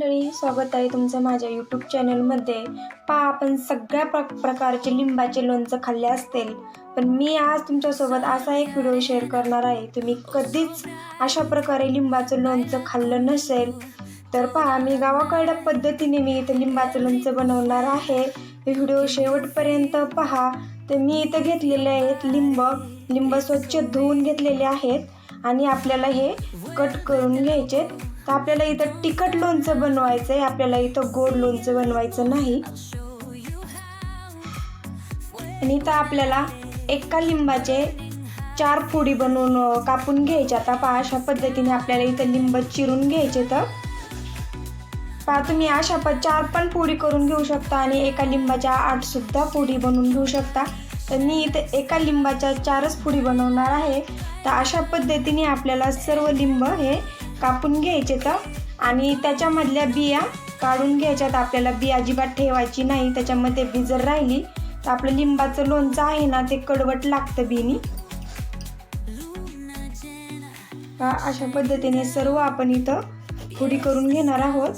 मंडळी स्वागत आहे तुमचं माझ्या यूट्यूब चॅनलमध्ये पहा आपण सगळ्या प्र प्रकारचे लिंबाचे लोणचं खाल्ले असतील. पण मी आज तुमच्यासोबत असा एक व्हिडिओ शेअर करणार आहे. तुम्ही कधीच अशा प्रकारे लिंबाचं लोणचं खाल्लं नसेल तर पहा मी गावाकडल्या पद्धतीने मी इथं लिंबाचं लोणचं बनवणार आहे. हे व्हिडिओ शेवटपर्यंत पहा. तर मी इथं घेतलेले आहेत लिंब. लिंब स्वच्छ धुवून घेतलेले आहेत आणि आपल्याला हे कट करून घ्यायचे तर आपल्याला इथं तिखट लोणचं बनवायचं आहे आपल्याला इथं गोड लोणचं बनवायचं नाही. आणि इथं आपल्याला एका लिंबाचे चार फोडी बनवून कापून घ्यायचे. आता पहा अशा पद्धतीने आपल्याला इथं लिंब चिरून घ्यायचे तर. पहा तुम्ही अशा प चार पण फोडी करून घेऊ शकता आणि एका लिंबाच्या आठ सुद्धा फोडी बनवून घेऊ शकता. तर मी इथं एका लिंबाच्या चारच फोडी बनवणार आहे. तर अशा पद्धतीने आपल्याला सर्व लिंब हे कापून घ्यायचे तर. आणि त्याच्यामधल्या बिया काढून घ्यायच्यात. आपल्याला बिया अजिबात ठेवायची नाही. त्याच्यामध्ये बी जर राहिली. तर आपलं लिंबाचं लोणचं आहे ना ते कडवट लागतं बीनी. अशा पद्धतीने सर्व आपण इथं फोडी करून घेणार आहोत.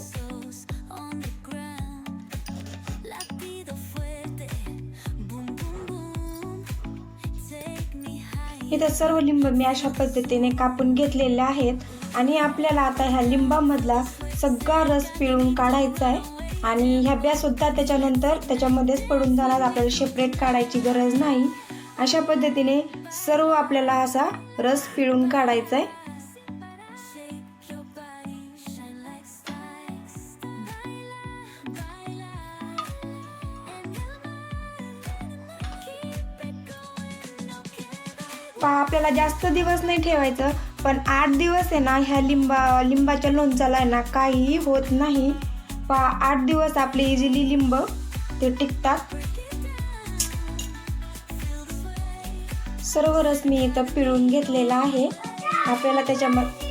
इथं सर्व लिंब मी अशा पद्धतीने कापून घेतलेले आहेत. आणि आपल्याला आता ह्या लिंबामधला सगळा रस पिळून काढायचा आहे. आणि ह्या ब्यासुद्धा त्याच्यानंतर त्याच्यामध्येच पडून जाणार आपल्याला सेपरेट काढायची गरज नाही. अशा पद्धतीने सर्व आपल्याला असा रस पिळून काढायचा आहे. पहा आपल्याला जास्त दिवस नाही ठेवायचं. पण आठ दिवस आहे ना ह्या लिंबा लिंबाच्या लोणचाला आहे ना काहीही होत नाही. पहा आठ दिवस आपले इझिली लिंब ते टिकतात. सर्व रस मी इथं पिळून घेतलेला आहे. आपल्याला त्याच्यामध्ये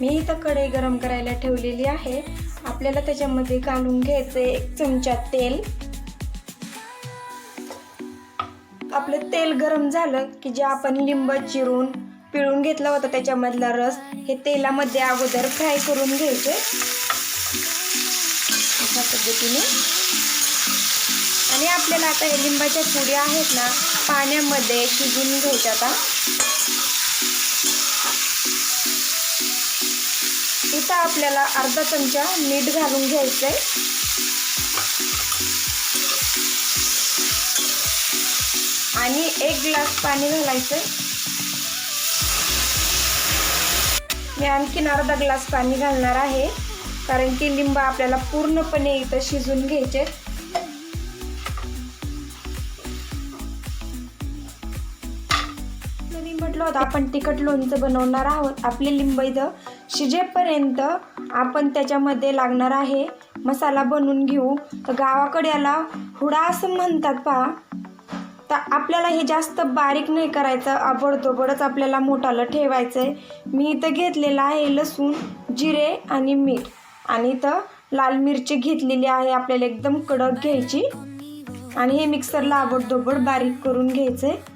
मी इथं कढई गरम करायला ठेवलेली आहे. आपल्याला त्याच्यामध्ये घालून घ्यायचं एक चमचा तेल. आपलं तेल गरम झालं की जे आपण लिंब चिरून पिळून घेतला होता त्याच्यामधला रस. हे तेलामध्ये अगोदर फ्राय करून घ्यायचे. अशा पद्धतीने. आणि आपल्याला आता हे लिंबाच्या पुड्या आहेत ना पाण्यामध्ये शिजून घ्यायच्या आता. इथं आपल्याला अर्धा चमचा मीठ घालून घ्यायचंय. आणि एक ग्लास पाणी घालायचं मी आणखीन अर्धा ग्लास पाणी घालणार आहे. कारण की लिंब आपल्याला पूर्णपणे इथं शिजून घ्यायचे मी म्हटलं होतं आपण तिखट लोणचं बनवणार आहोत. आपले लिंब इथं शिजेपर्यंत आपण त्याच्यामध्ये लागणार आहे. मसाला बनवून घेऊ. तर गावाकडे याला हुडा असं म्हणतात पहा. तर आपल्याला हे जास्त बारीक नाही करायचं. आबडतोबडच आपल्याला मोठालं ठेवायचं आहे मी इथं घेतलेलं आहे लसूण जिरे आणि मीठ. आणि इथं लाल मिरची घेतलेली आहे. आपल्याला एकदम कडक घ्यायची. आणि हे मिक्सरला आबडधोबड बारीक करून घ्यायचं आहे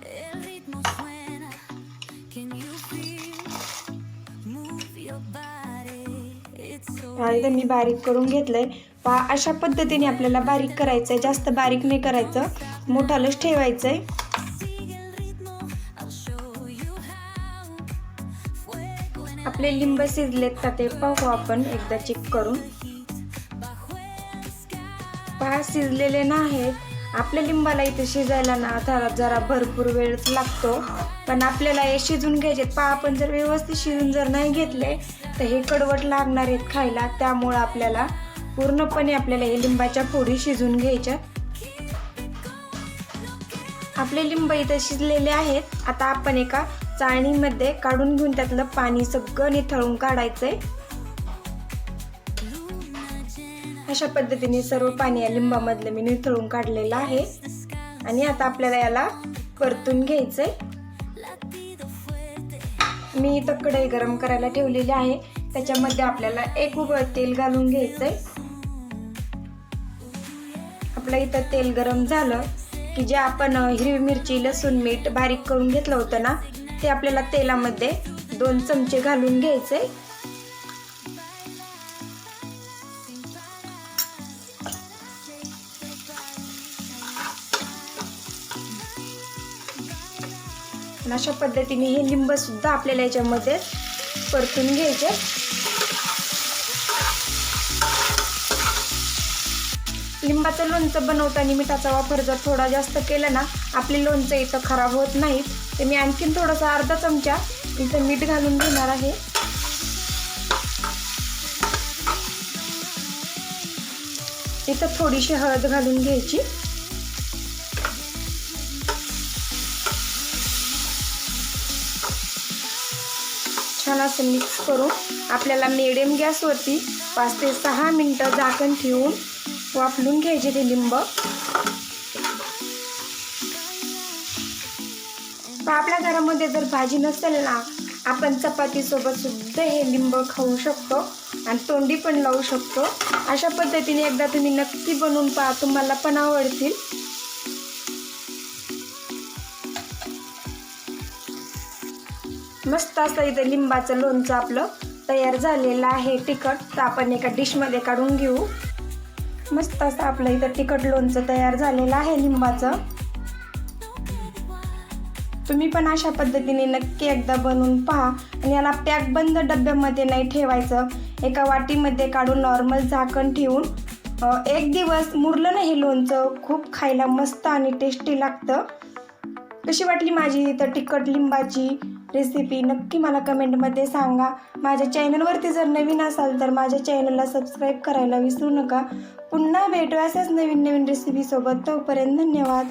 मी बारीक करून घेतलंय. पहा अशा पद्धतीने आपल्याला बारीक करायचं आहे जास्त बारीक नाही करायचं. मोठालंच ठेवायचं आहे आपले लिंब शिजलेत का ते पाहू आपण एकदा चेक करून. पहा शिजलेले नाहीत. आपल्या लिंबाला इथे शिजायला ना आता जरा भरपूर वेळच लागतो. पण आपल्याला हे शिजून घ्यायचे पहा आपण जर व्यवस्थित शिजून जर नाही घेतले तर हे कडवट लागणार आहेत खायला. त्यामुळं आपल्याला पूर्णपणे आपल्याला हे लिंबाच्या फोडी शिजून घ्यायच्या. आपले लिंब इथे शिजलेले आहेत. आता आपण एका चाळणीमध्ये काढून घेऊन त्यातलं पाणी सगळं निथळून काढायचंय. अशा पद्धतीने सर्व पाणी या लिंबामधलं मी निथळून काढलेलं आहे. आणि आता आपल्याला याला परतून घ्यायचंय. मी इथं कढई गरम करायला ठेवलेली आहे. त्याच्यामध्ये आपल्याला एक उभं तेल घालून घ्यायचंय. आपलं इथं तेल गरम झालं. की जे आपण हिरवी मिरची लसूण मीठ बारीक करून घेतलं होतं ना ते आपल्याला तेलामध्ये दोन चमचे घालून घ्यायचे. अशा पद्धतीने हे लिंबसुद्धा आपल्याला याच्यामध्ये परतून घ्यायचे. लिंबाचं लोणचं बनवताना मिठाचा वापर जर थोडा जास्त केला ना आपले लोणचं इथं खराब होत नाहीत ते मी आणखीन थोडासा अर्धा चमचा इथं मीठ घालून घेणार आहे. इथं थोडीशी हळद घालून घ्यायची. छान असं मिक्स करून आपल्याला मिडियम गॅसवरती पाच ते सहा मिनटं झाकण ठेवून वाफलून घ्यायचे ते लिंब. आपल्या घरामध्ये जर भाजी नसेल ना आपण चपातीसोबत सुद्धा हे लिंब खाऊ शकतो आणि तोंडी पण लावू शकतो. अशा पद्धतीने एकदा तुम्ही नक्की बनवून पहा तुम्हाला पण आवडतील. मस्त असं इथं लिंबाचं लोणचं आपलं तयार झालेलं आहे तिखट. तर आपण एका डिशमध्ये काढून घेऊ. मस्त असं आपलं इथं तिखट लोणचं तयार झालेलं आहे लिंबाचं. तुम्ही पण अशा पद्धतीने नक्की एकदा बनवून पहा. आणि याला पॅक बंद डब्यामध्ये नाही ठेवायचं. एका वाटीमध्ये काढून नॉर्मल झाकण ठेवून एक दिवस मुरलं नाही हे लोणचं खूप खायला मस्त आणि टेस्टी लागतं. कशी वाटली माझी इथं तिखट लिंबाची रेसिपी नक्की मला कमेंटमध्ये सांगा. माझ्या चॅनलवरती जर नवीन असाल तर माझ्या चॅनलला सबस्क्राईब करायला विसरू नका. पुन्हा भेटू अशाच नवीन नवीन रेसिपीसोबत तोपर्यंत धन्यवाद.